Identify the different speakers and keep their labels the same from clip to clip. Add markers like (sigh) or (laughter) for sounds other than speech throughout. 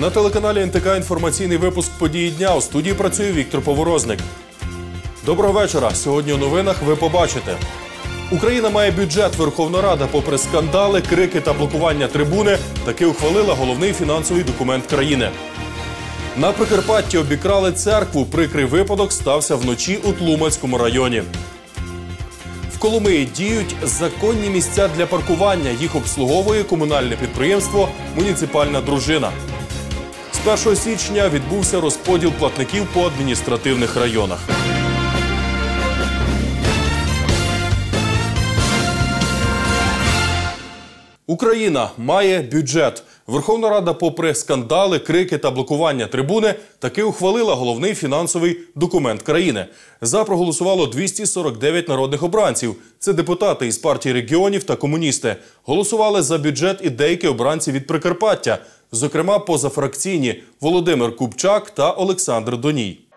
Speaker 1: На телеканалі НТК інформаційний випуск події дня. У студії працює Віктор Поворозник. Доброго вечора. Сьогодні у новинах ви побачите. Україна має бюджет. Верховна Рада, попри скандали, крики та блокування трибуни, таки ухвалила головний фінансовий документ країни. На Прикарпатті обікрали церкву. Прикрий випадок стався вночі у Тлумацькому районі. В Коломиї діють законні місця для паркування. Їх обслуговує комунальне підприємство Муніципальна дружина. З 1 січня відбувся розподіл платників по адміністративних районах. Україна має бюджет. Верховна Рада, попри скандали, крики та блокування трибуни, таки ухвалила головний фінансовий документ країни. За проголосувало 249 народних обранців. Це депутати із партії регіонів та комуністи. Голосували за бюджет і деякі обранці від Прикарпаття, зокрема позафракційні Володимир Купчак та Олександр Доній.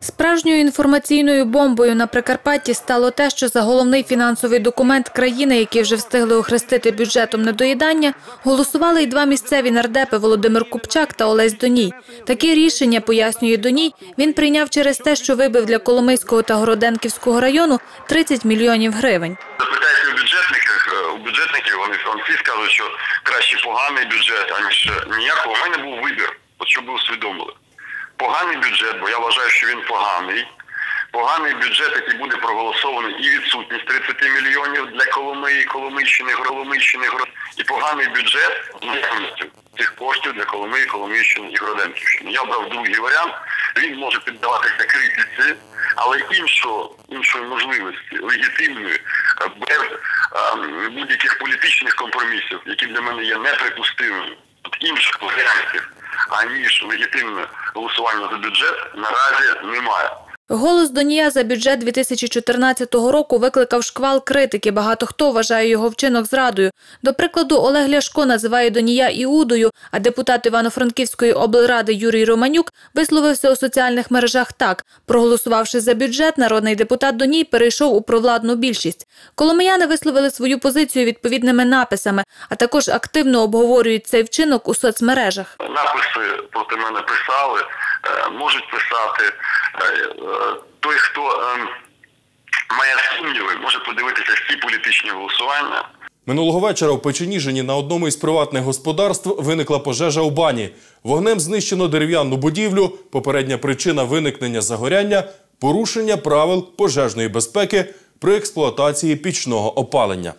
Speaker 2: Справжньою інформаційною бомбою на Прикарпатті стало те, що за головний фінансовий документ країни, який вже встигли охрестити бюджетом недоїдання, голосували й два місцеві нардепи Володимир Купчак та Олесь Доній. Таке рішення, пояснює Доній, він прийняв через те, що вибив для Коломийського та Городенківського району 30 мільйонів гривень.
Speaker 3: Запитайте у бюджетників, е, у бюджетників, вони всі скажуть, що краще поганий бюджет, аніж ніякого. У мене був вибір, щоб ви усвідомили. Поганий бюджет, бо я вважаю, що він поганий. Поганий бюджет, який буде проголосований, і відсутність 30 мільйонів для Коломиї, Коломийщини, Гро- і поганий бюджет цих коштів для Коломиї, Коломийщини і Гроденківщини. Я обрав другий варіант. Він може піддаватися критиці, але іншого, іншої можливості, легітимної, е, без е, будь-яких політичних компромісів, які для мене є неприпустимими, інших варіантів, аніж легітимне голосування за бюджет, наразі немає.
Speaker 2: Голос Донія за бюджет 2014 року викликав шквал критики. Багато хто вважає його вчинок зрадою. До прикладу, Олег Ляшко називає Донія Іудою, а депутат Івано-Франківської облради Юрій Романюк висловився у соціальних мережах так. Проголосувавши за бюджет, народний депутат Доній перейшов у провладну більшість. Коломияни висловили свою позицію відповідними написами, а також активно обговорюють цей вчинок у соцмережах.
Speaker 3: Написи проти мене писали, можуть писати. Е, е, Той, хто е, має сумніви, може подивитися всі політичні голосування.
Speaker 1: Минулого вечора в Печеніжині на одному із приватних господарств виникла пожежа у бані. Вогнем знищено дерев'яну будівлю. Попередня причина виникнення загоряння порушення правил пожежної безпеки при експлуатації пічного опалення.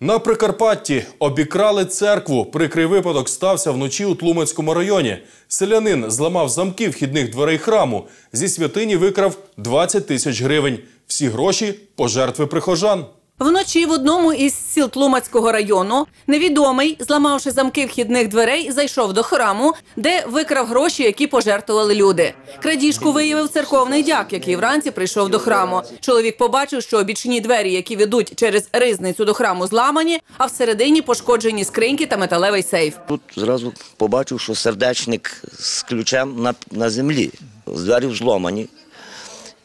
Speaker 1: На Прикарпатті обікрали церкву. Прикрий випадок стався вночі у Тлумецькому районі. Селянин зламав замки вхідних дверей храму. Зі святині викрав 20 тисяч гривень. Всі гроші пожертви прихожан.
Speaker 4: Вночі в одному із сіл Тлумацького району невідомий, зламавши замки вхідних дверей, зайшов до храму, де викрав гроші, які пожертвували люди. Крадіжку виявив церковний дяк, який вранці прийшов до храму. Чоловік побачив, що бічні двері, які ведуть через ризницю до храму, зламані, а всередині пошкоджені скриньки та металевий сейф.
Speaker 5: Тут зразу побачив, що сердечник з ключем на, на землі. З дверів зломані.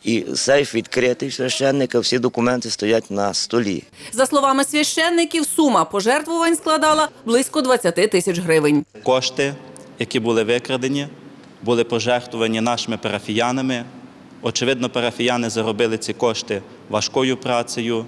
Speaker 5: І сейф відкритий священника, всі документи стоять на столі.
Speaker 4: За словами священників, сума пожертвувань складала близько 20 тисяч гривень.
Speaker 6: Кошти, які були викрадені, були пожертвовані нашими парафіянами. Очевидно, парафіяни заробили ці кошти важкою працею,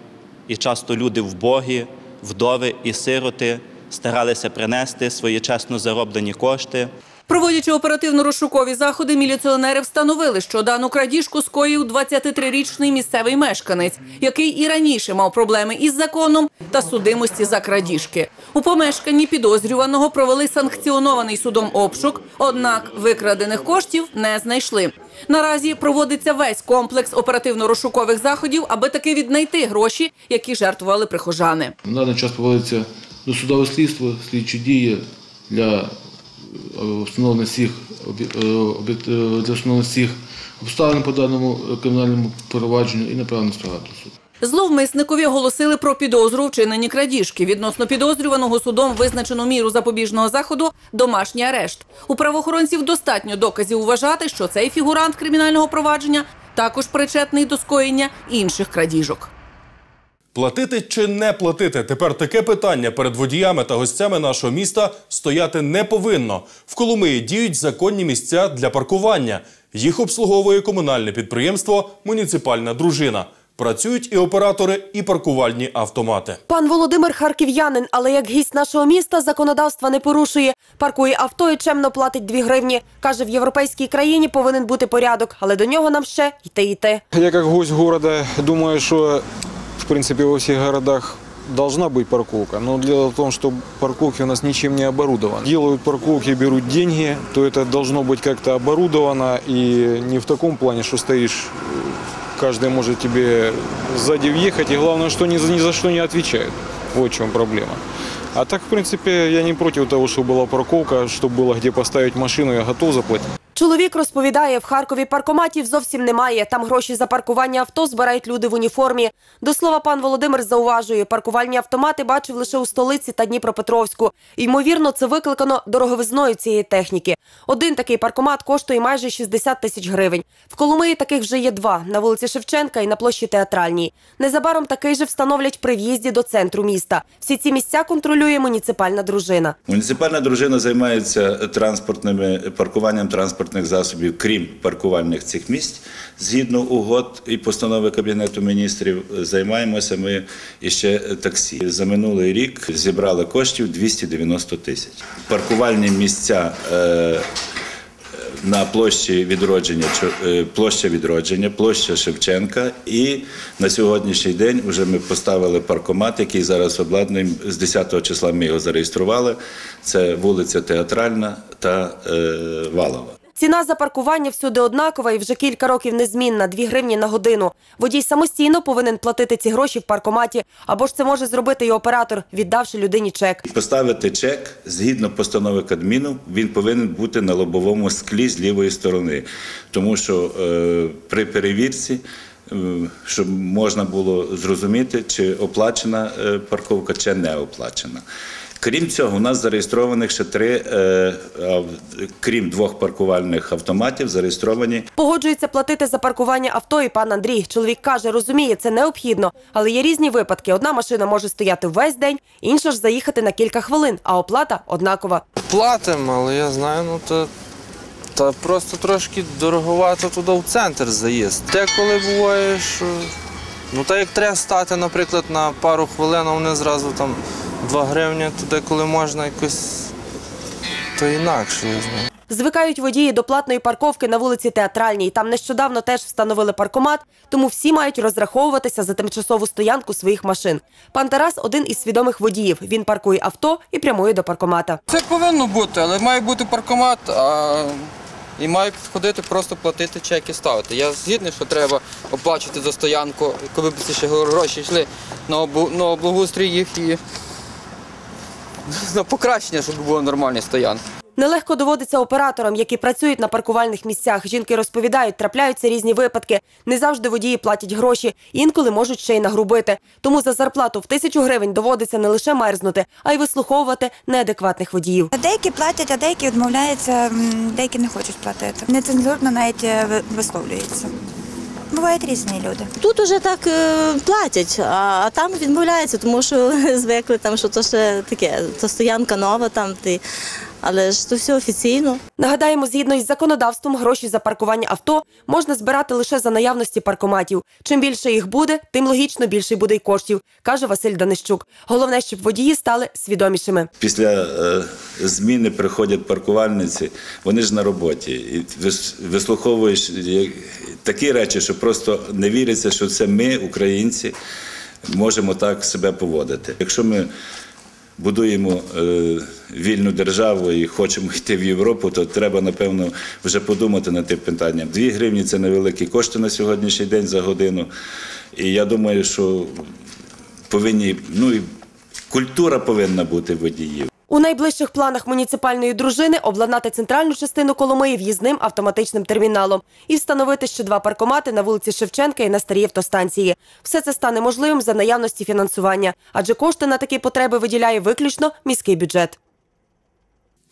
Speaker 6: і часто люди вбогі, вдови і сироти старалися принести свої чесно зароблені кошти.
Speaker 4: Проводячи оперативно-розшукові заходи, міліціонери встановили, що дану крадіжку скоїв 23-річний місцевий мешканець, який і раніше мав проблеми із законом та судимості за крадіжки. У помешканні підозрюваного провели санкціонований судом обшук, однак викрадених коштів не знайшли. Наразі проводиться весь комплекс оперативно-розшукових заходів, аби таки віднайти гроші, які жертвували прихожани.
Speaker 7: На даний час проводиться досудове слідство, слідчі дії для встановлення всіх е, е, для встановлення всіх обставин по даному е, кримінальному провадженню і направлення справи до суду.
Speaker 4: Зловмисникові оголосили про підозру у вчиненні крадіжки. Відносно підозрюваного судом визначено міру запобіжного заходу домашній арешт. У правоохоронців достатньо доказів вважати, що цей фігурант кримінального провадження також причетний до скоєння інших крадіжок.
Speaker 1: Платити чи не платити? Тепер таке питання перед водіями та гостями нашого міста стояти не повинно. В Коломиї діють законні місця для паркування. Їх обслуговує комунальне підприємство Муніципальна дружина. Працюють і оператори, і паркувальні автомати.
Speaker 8: Пан Володимир харків'янин, але як гість нашого міста законодавства не порушує. Паркує авто і чемно платить 2 гривні. Каже, в європейській країні повинен бути порядок, але до нього нам ще йти йти.
Speaker 9: Я как гость города думаю, что в принципе во всех городах должна быть парковка. Но дело в том, что парковки у нас ничем не оборудованы. Делают парковки, берут деньги, то это должно быть как-то оборудовано и не в таком плане, что стоишь, каждый может тебе сзади въехать, и главное, что ни за, ни за что не отвечают. Вот в чем проблема. А так, в принципе, я не против того, чтобы была парковка, чтобы было где поставить машину, я готов заплатить.
Speaker 8: Чоловік розповідає, в Харкові паркоматів зовсім немає. Там гроші за паркування авто збирають люди в уніформі. До слова, пан Володимир зауважує, паркувальні автомати бачив лише у столиці та Дніпропетровську. Ймовірно, це викликано дороговизною цієї техніки. Один такий паркомат коштує майже 60 тисяч гривень. В Коломиї таких вже є два на вулиці Шевченка і на площі Театральній. Незабаром такий же встановлять при в'їзді до центру міста. Всі ці місця контролює муніципальна дружина.
Speaker 10: Муніципальна дружина займається транспортними паркуванням транспортних засобів, крім паркувальних цих місць. Згідно угод і постанови Кабінету міністрів, займаємося ми іще таксі. За минулий рік зібрали коштів 290 тисяч. Паркувальні місця. Е, на площі відродження, е, площа відродження, площа Шевченка. І на сьогоднішній день вже ми поставили паркомат, який зараз обладнуємо. З 10 числа ми його зареєстрували. Це вулиця Театральна та е, Валова.
Speaker 8: Ціна за паркування всюди однакова і вже кілька років незмінна – 2 гривні на годину. Водій самостійно повинен платити ці гроші в паркоматі, або ж це може зробити і оператор, віддавши людині чек.
Speaker 10: Поставити чек згідно постанови Кадміну, він повинен бути на лобовому склі з лівої сторони, тому що е, при перевірці. е, Щоб можна було зрозуміти, чи оплачена е, парковка, чи не оплачена. Крім цього, у нас зареєстрованих ще три, е, крім двох паркувальних автоматів, зареєстровані
Speaker 8: Погоджується платити за паркування авто і пан Андрій. Чоловік каже, розуміє, це необхідно, але є різні випадки. Одна машина може стояти весь день, інша ж заїхати на кілька хвилин, а оплата однакова.
Speaker 11: Платимо, але я знаю, ну то. Та просто трошки дороговато туди в центр заїзд. Деколи буває, що ну так як треба стати, наприклад, на пару хвилин, а вони зразу там 2 гривні, то деколи можна якось то інакше, я знаю.
Speaker 8: Звикають водії до платної парковки на вулиці Театральній. Там нещодавно теж встановили паркомат, тому всі мають розраховуватися за тимчасову стоянку своїх машин. Пан Тарас один із свідомих водіїв. Він паркує авто і прямує до паркомата.
Speaker 12: Це повинно бути, але має бути паркомат, а... і маю підходити просто платити чеки ставити. Я згідний, що треба оплачувати за стоянку, коли б ці ще гроші йшли на облагоустрій їх і (laughs) на покращення, щоб було нормальні стоянки.
Speaker 8: Нелегко доводиться операторам, які працюють на паркувальних місцях. Жінки розповідають, трапляються різні випадки. Не завжди водії платять гроші, інколи можуть ще й нагрубити. Тому за зарплату в тисячу гривень доводиться не лише мерзнути, а й вислуховувати неадекватних водіїв.
Speaker 13: Деякі платять, а деякі відмовляються, деякі не хочуть платити. Нецензурно навіть е, ви- висловлюються. Бувають різні люди.
Speaker 14: Тут уже так е, платять, а, а там відмовляються, тому що (laughs) звикли там, що то ще таке, то стоянка нова там, ти, але ж то все офіційно.
Speaker 8: Нагадаємо, згідно із законодавством, гроші за паркування авто можна збирати лише за наявності паркоматів. Чим більше їх буде, тим логічно більше буде й коштів, каже Василь Данищук. Головне, щоб водії стали свідомішими.
Speaker 10: Після е, зміни приходять паркувальниці, вони ж на роботі. І вислуховуєш такі речі, що просто не віриться, що це ми, українці, можемо так себе поводити. Якщо ми будуємо е, вільну державу і хочемо йти в Європу, то треба, напевно, вже подумати над тим питанням. Дві гривні це невеликі кошти на сьогоднішній день за годину. І я думаю, що повинні, ну і культура повинна бути водіїв.
Speaker 8: У найближчих планах муніципальної дружини обладнати центральну частину Коломиї в'їзним автоматичним терміналом і встановити ще два паркомати на вулиці Шевченка і на старій автостанції. Все це стане можливим за наявності фінансування, адже кошти на такі потреби виділяє виключно міський бюджет.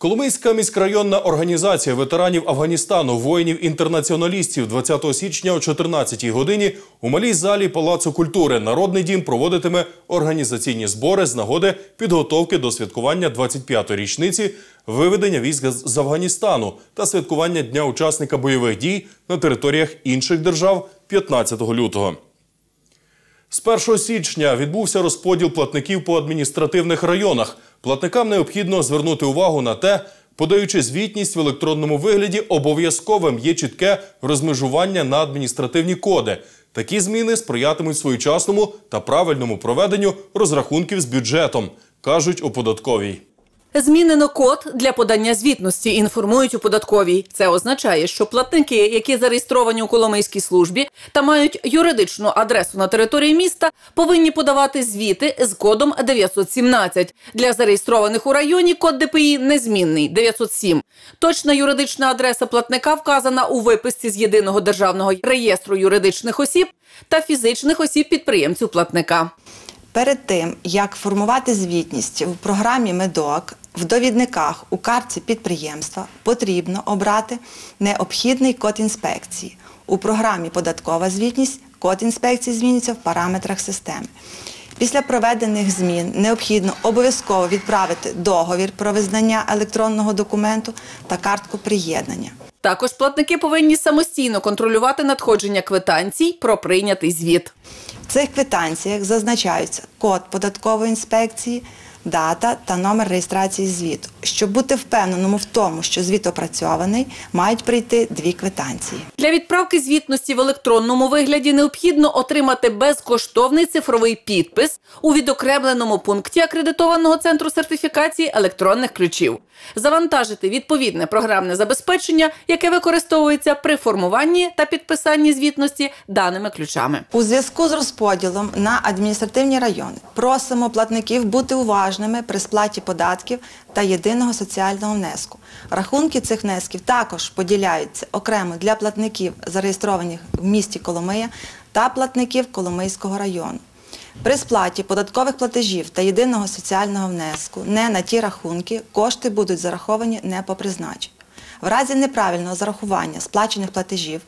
Speaker 1: Коломийська міськрайонна організація ветеранів Афганістану, воїнів-інтернаціоналістів 20 січня о 14 годині у малій залі Палацу культури Народний дім проводитиме організаційні збори з нагоди підготовки до святкування 25-ї річниці виведення військ з Афганістану та святкування Дня учасника бойових дій на територіях інших держав 15 лютого. З 1 січня відбувся розподіл платників по адміністративних районах. Платникам необхідно звернути увагу на те, подаючи звітність в електронному вигляді, обов'язковим є чітке розмежування на адміністративні коди. Такі зміни сприятимуть своєчасному та правильному проведенню розрахунків з бюджетом, кажуть у податковій.
Speaker 4: Змінено код для подання звітності, інформують у податковій. Це означає, що платники, які зареєстровані у Коломийській службі та мають юридичну адресу на території міста, повинні подавати звіти з кодом 917. Для зареєстрованих у районі код ДПІ незмінний 907. Точна юридична адреса платника вказана у виписці з єдиного державного реєстру юридичних осіб та фізичних осіб підприємців платника.
Speaker 15: Перед тим, як формувати звітність в програмі Медок, в довідниках у картці підприємства потрібно обрати необхідний код інспекції. У програмі Податкова звітність код інспекції зміниться в параметрах системи. Після проведених змін необхідно обов'язково відправити договір про визнання електронного документу та картку приєднання.
Speaker 4: Також платники повинні самостійно контролювати надходження квитанцій про прийнятий звіт.
Speaker 15: В цих квитанціях зазначаються код податкової інспекції, дата та номер реєстрації звіту. Щоб бути впевненому в тому, що звіт опрацьований, мають прийти дві квитанції.
Speaker 4: Для відправки звітності в електронному вигляді необхідно отримати безкоштовний цифровий підпис у відокремленому пункті акредитованого центру сертифікації електронних ключів, завантажити відповідне програмне забезпечення, яке використовується при формуванні та підписанні звітності даними ключами.
Speaker 15: У зв'язку з розподілом на адміністративні райони просимо платників бути уважними при сплаті податків та єдиного соціального внеску. Рахунки цих внесків також поділяються окремо для платників, зареєстрованих в місті Коломия, та платників Коломийського району. При сплаті податкових платежів та єдиного соціального внеску не на ті рахунки кошти будуть зараховані не по призначенню. В разі неправильного зарахування сплачених платежів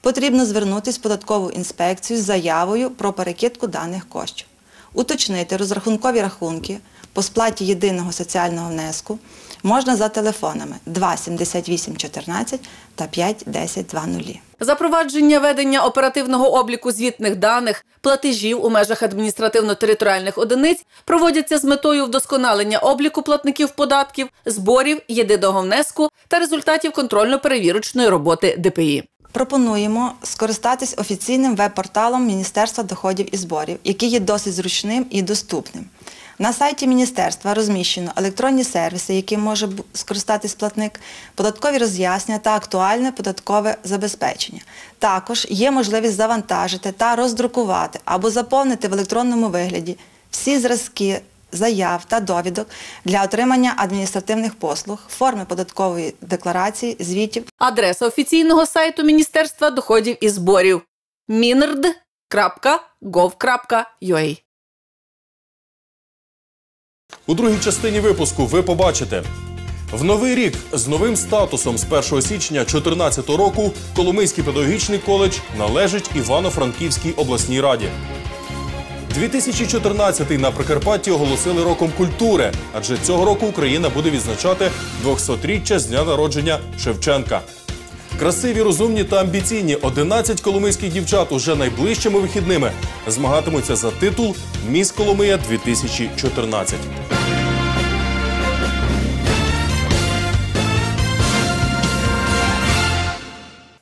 Speaker 15: потрібно звернутися в податкову інспекцію з заявою про перекидку даних коштів, уточнити розрахункові рахунки по сплаті єдиного соціального внеску можна за телефонами 2 78 14 та 5 10 20.
Speaker 4: Запровадження ведення оперативного обліку звітних даних, платежів у межах адміністративно-територіальних одиниць проводяться з метою вдосконалення обліку платників податків, зборів, єдиного внеску та результатів контрольно-перевірочної роботи ДПІ.
Speaker 15: Пропонуємо скористатись офіційним веб-порталом Міністерства доходів і зборів, який є досить зручним і доступним. На сайті міністерства розміщено електронні сервіси, яким може скористатись платник, податкові роз'яснення та актуальне податкове забезпечення. Також є можливість завантажити та роздрукувати або заповнити в електронному вигляді всі зразки заяв та довідок для отримання адміністративних послуг, форми податкової декларації, звітів.
Speaker 4: Адреса офіційного сайту Міністерства доходів і зборів. Minrd.gov.ua
Speaker 1: У другій частині випуску ви побачите. В новий рік з новим статусом з 1 січня 2014 року Коломийський педагогічний коледж належить Івано-Франківській обласній раді. 2014 на Прикарпатті оголосили роком культури, адже цього року Україна буде відзначати 200-річчя з дня народження Шевченка. Красиві, розумні та амбіційні 11 коломийських дівчат уже найближчими вихідними змагатимуться за титул Міс Коломия 2014.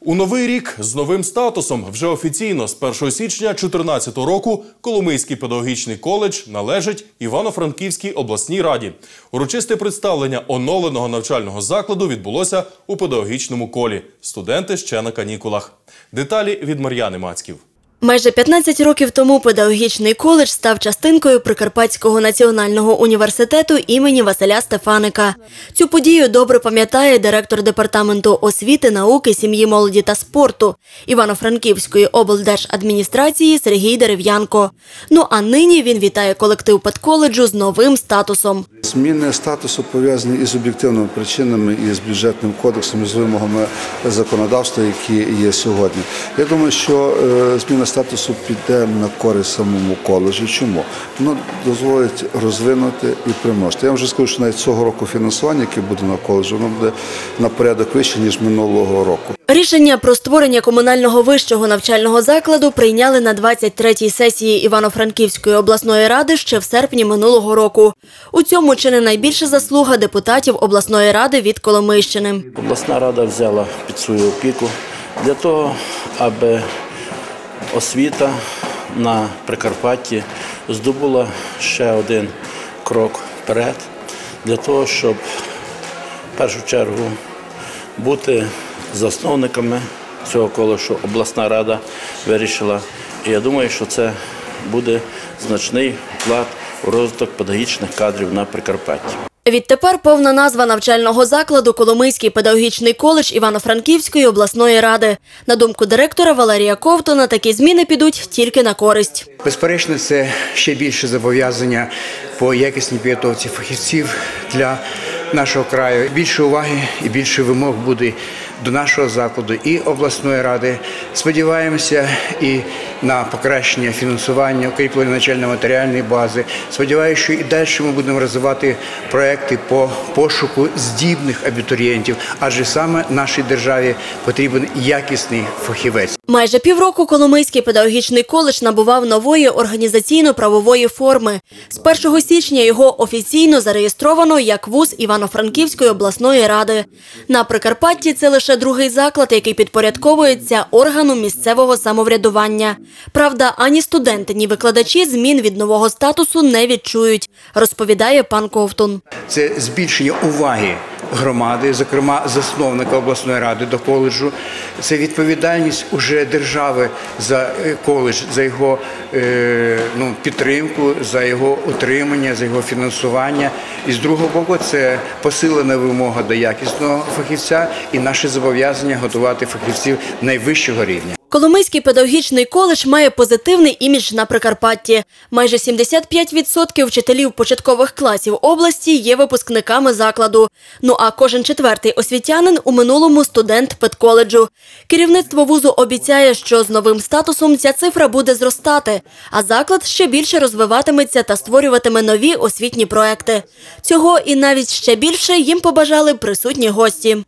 Speaker 1: У новий рік з новим статусом вже офіційно з 1 січня 2014 року Коломийський педагогічний коледж належить Івано-Франківській обласній раді. Урочисте представлення оновленого навчального закладу відбулося у педагогічному колі. Студенти ще на канікулах. Деталі від Мар'яни Мацьків.
Speaker 16: Майже 15 років тому педагогічний коледж став частинкою Прикарпатського національного університету імені Василя Стефаника. Цю подію добре пам'ятає директор департаменту освіти, науки, сім'ї, молоді та спорту Івано-Франківської облдержадміністрації Сергій Дерев'янко. Ну а нині він вітає колектив педколеджу з новим статусом.
Speaker 17: Зміни статусу пов'язані із об'єктивними причинами, і з бюджетним кодексом, і з вимогами законодавства, які є сьогодні. Я думаю, що е, зміна статусу піде на користь самому коледжу. Чому? Воно дозволить розвинути і примножити. Я вже скажу, що навіть цього року фінансування, яке буде на коледжі, воно буде на порядок вище, ніж минулого року.
Speaker 16: Рішення про створення комунального вищого навчального закладу прийняли на 23-й сесії Івано-Франківської обласної ради ще в серпні минулого року. У цьому чи не найбільша заслуга депутатів обласної ради від Коломийщини.
Speaker 18: Обласна рада взяла під свою опіку для того, аби освіта на Прикарпатті здобула ще один крок вперед, для того, щоб в першу чергу бути засновниками цього колешу обласна рада вирішила. І я думаю, що це буде значний вклад у розвиток педагогічних кадрів на Прикарпатті.
Speaker 16: Відтепер повна назва навчального закладу Коломийський педагогічний коледж Івано-Франківської обласної ради. На думку директора Валерія Ковтуна, такі зміни підуть тільки на користь.
Speaker 19: Безперечно, це ще більше зобов'язання по якісній підготовці фахівців для нашого краю. Більше уваги і більше вимог буде до нашого закладу і обласної ради. Сподіваємося і на покращення фінансування, укріплення начально-матеріальної бази. Сподіваюся, що і далі ми будемо розвивати проекти по пошуку здібних абітурієнтів, адже саме нашій державі потрібен якісний фахівець.
Speaker 16: Майже півроку Коломийський педагогічний коледж набував нової організаційно-правової форми. З 1 січня його офіційно зареєстровано як вуз Івано-Франківської обласної ради. На Прикарпатті це лише другий заклад, який підпорядковується органу місцевого самоврядування. Правда, ані студенти, ні викладачі змін від нового статусу не відчують, розповідає пан Ковтун.
Speaker 19: Це збільшення уваги громади, зокрема засновника обласної ради до коледжу. Це відповідальність уже держави за е, коледж, за його е, ну, підтримку, за його утримання, за його фінансування. І з другого боку, це посилена вимога до якісного фахівця і наше зобов'язання готувати фахівців найвищого рівня.
Speaker 16: Коломийський педагогічний коледж має позитивний імідж на Прикарпатті. Майже 75% вчителів початкових класів області є випускниками закладу. Ну а кожен четвертий освітянин у минулому студент педколеджу. Керівництво вузу обіцяє, що з новим статусом ця цифра буде зростати, а заклад ще більше розвиватиметься та створюватиме нові освітні проекти. Цього і навіть ще більше їм побажали присутні гості.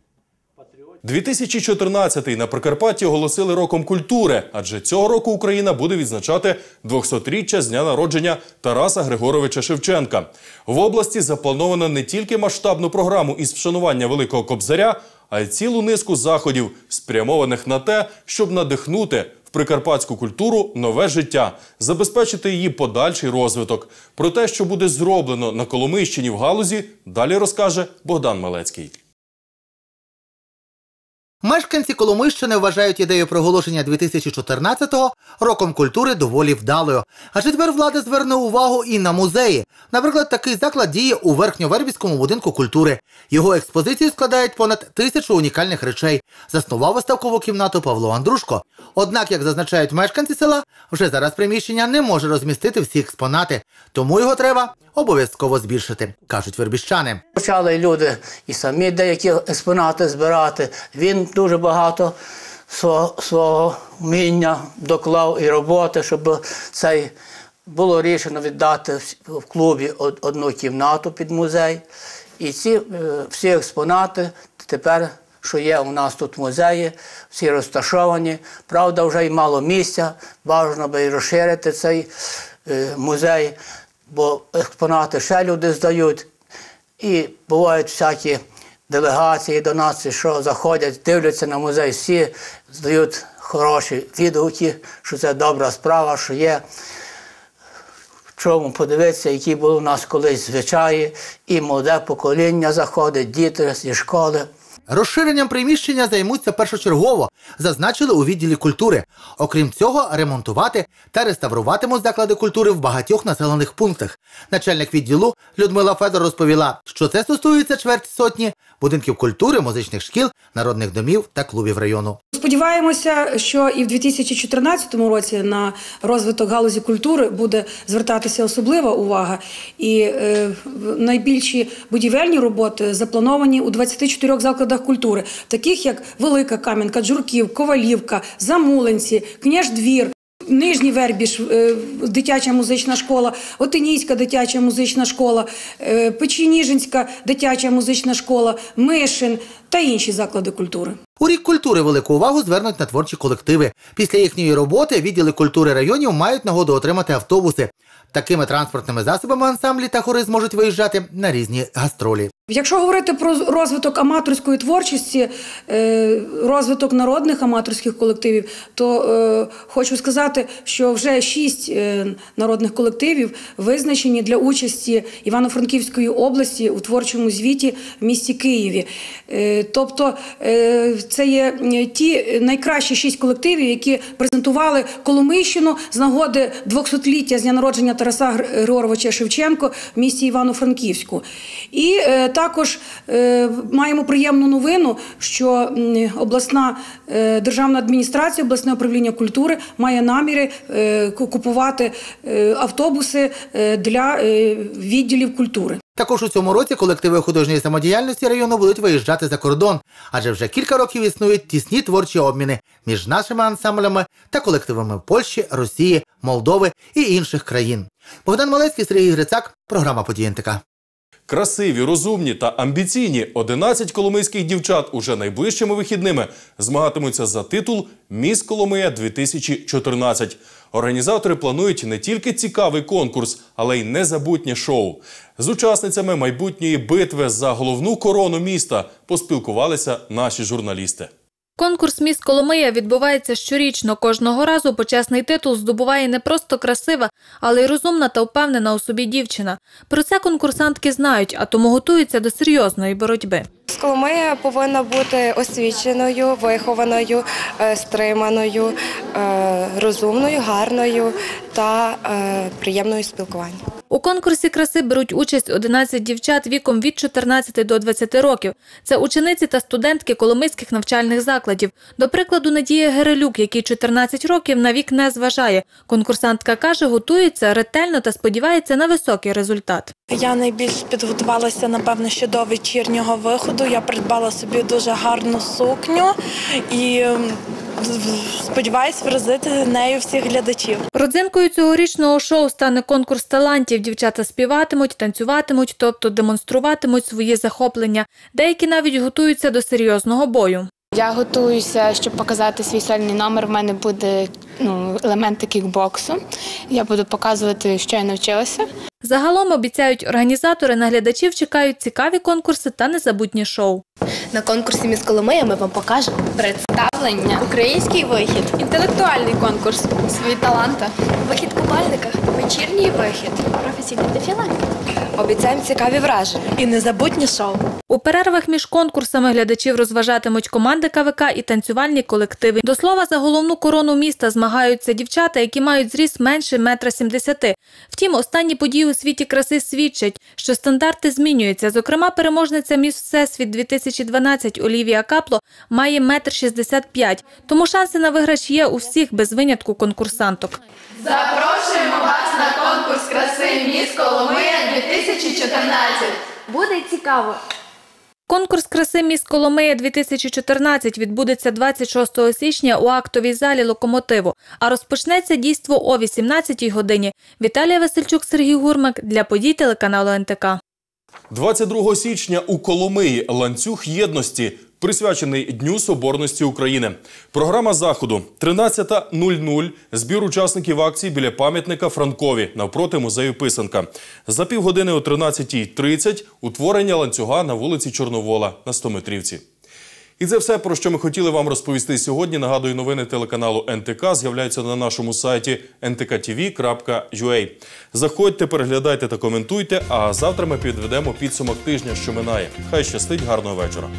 Speaker 1: 2014-й на Прикарпатті оголосили роком культури, адже цього року Україна буде відзначати 200-річчя з дня народження Тараса Григоровича Шевченка. В області заплановано не тільки масштабну програму із вшанування Великого Кобзаря, а й цілу низку заходів, спрямованих на те, щоб надихнути в прикарпатську культуру нове життя, забезпечити її подальший розвиток. Про те, що буде зроблено на Коломийщині в галузі, далі розкаже Богдан Малецький.
Speaker 20: Мешканці Коломийщини вважають ідею проголошення 2014-го роком культури доволі вдалою. Адже тепер влада зверне увагу і на музеї. Наприклад, такий заклад діє у Верхньовербівському будинку культури. Його експозицію складають понад тисячу унікальних речей. Заснував виставкову кімнату Павло Андрушко. Однак, як зазначають мешканці села, вже зараз приміщення не може розмістити всі експонати, тому його треба обов'язково збільшити, кажуть вербіщани.
Speaker 21: Почали люди і самі деякі експонати збирати. Він дуже багато свого, свого вміння доклав і роботи, щоб цей було рішено віддати в клубі одну кімнату під музей. І ці е, всі експонати тепер, що є у нас тут в музеї, всі розташовані. Правда, вже й мало місця, бажано би і розширити цей е, музей, бо експонати ще люди здають. І бувають всякі делегації до нас, що заходять, дивляться на музей, всі здають хороші відгуки, що це добра справа, що є чому подивитися, які були у нас колись звичаї, і молоде покоління заходить, діти зі школи.
Speaker 20: Розширенням приміщення займуться першочергово, зазначили у відділі культури. Окрім цього, ремонтувати та реставруватимуть заклади культури в багатьох населених пунктах. Начальник відділу Людмила Федор розповіла, що це стосується чверть сотні будинків культури, музичних шкіл, народних домів та клубів району.
Speaker 22: Сподіваємося, що і в 2014 році на розвиток галузі культури буде звертатися особлива увага. І е, найбільші будівельні роботи заплановані у 24 закладах культури, таких як Велика Кам'янка, Джурків, Ковалівка, Замулинці, Княждвір. Нижній Вербіж, е, дитяча музична школа, Отинійська дитяча музична школа, е, Печеніжинська дитяча музична школа, Мишин та інші заклади культури.
Speaker 20: У рік культури велику увагу звернуть на творчі колективи. Після їхньої роботи відділи культури районів мають нагоду отримати автобуси. Такими транспортними засобами ансамблі та хори зможуть виїжджати на різні гастролі.
Speaker 22: Якщо говорити про розвиток аматорської творчості, е, розвиток народних аматорських колективів, то е, хочу сказати, що вже шість е, народних колективів визначені для участі Івано-Франківської області у творчому звіті в місті Києві. Тобто це є е, ті найкращі шість колективів, які презентували Коломийщину з нагоди 200-ліття з дня народження Тараса Гр- Григоровича Шевченко в місті Івано-Франківську. І е, також е, маємо приємну новину, що обласна е, державна адміністрація, обласне управління культури має наміри е, купувати е, автобуси е, для е, відділів культури.
Speaker 20: Також у цьому році колективи художньої самодіяльності району будуть виїжджати за кордон, адже вже кілька років існують тісні творчі обміни між нашими ансамблями та колективами Польщі, Росії, Молдови і інших країн. Богдан Малецький, Сергій Грицак, програма «Події НТК».
Speaker 1: Красиві, розумні та амбіційні 11 коломийських дівчат уже найближчими вихідними змагатимуться за титул Міс Коломия 2014. Організатори планують не тільки цікавий конкурс, але й незабутнє шоу. З учасницями майбутньої битви за головну корону міста поспілкувалися наші журналісти.
Speaker 2: Конкурс «Міс Коломия» відбувається щорічно. Кожного разу почесний титул здобуває не просто красива, але й розумна та впевнена у собі дівчина. Про це конкурсантки знають, а тому готуються до серйозної боротьби.
Speaker 23: Коломия повинна бути освіченою, вихованою, е, стриманою, е, розумною, гарною та е, приємною спілкування.
Speaker 2: У конкурсі краси беруть участь 11 дівчат віком від 14 до 20 років. Це учениці та студентки коломийських навчальних закладів. До прикладу, Надія Герелюк, якій 14 років, на вік не зважає. Конкурсантка каже, готується ретельно та сподівається на високий результат.
Speaker 24: Я найбільш підготувалася, напевно, ще до вечірнього виходу. Я придбала собі дуже гарну сукню і ем, сподіваюся вразити нею всіх глядачів.
Speaker 2: Родзинкою цьогорічного шоу стане конкурс талантів. Дівчата співатимуть, танцюватимуть, тобто демонструватимуть свої захоплення. Деякі навіть готуються до серйозного бою.
Speaker 25: Я готуюся, щоб показати свій сольний номер. В мене буде ну, елементи кікбоксу. Я буду показувати, що я навчилася.
Speaker 2: Загалом обіцяють організатори, на глядачів чекають цікаві конкурси та незабутні шоу.
Speaker 26: На конкурсі «Міс Коломия» ми вам покажемо представлення, український вихід, інтелектуальний конкурс, свої таланти, вихід купальника, вечірній вихід, професійне дефіле.
Speaker 23: Обіцяємо цікаві враження
Speaker 25: і незабутнє шоу.
Speaker 2: У перервах між конкурсами глядачів розважатимуть команди КВК і танцювальні колективи. До слова, за головну корону міста змагаються дівчата, які мають зріст менше метра сімдесяти. Втім, останні події у світі краси свідчать, що стандарти змінюються. Зокрема, переможниця міс Всесвіт 2012 Олівія Капло має метр шістдесят п'ять. Тому шанси на виграш є у всіх без винятку конкурсанток.
Speaker 26: Запрошуємо вас на конкурс краси «Міс Коломия» 2014. Буде цікаво.
Speaker 2: Конкурс краси «Міс Коломия» 2014 відбудеться 26 січня у актовій залі «Локомотиву», а розпочнеться дійство о 18 годині. Віталія Васильчук, Сергій Гурмак для подій телеканалу НТК.
Speaker 1: 22 січня у Коломиї ланцюг єдності, присвячений Дню Соборності України. Програма заходу 13.00. Збір учасників акції біля пам'ятника Франкові навпроти музею Писанка. За півгодини о 13.30 утворення ланцюга на вулиці Чорновола на 100-метрівці. І це все, про що ми хотіли вам розповісти сьогодні. Нагадую, новини телеканалу НТК з'являються на нашому сайті ntkTV.ua. Заходьте, переглядайте та коментуйте. А завтра ми підведемо підсумок тижня, що минає. Хай щастить, гарного вечора.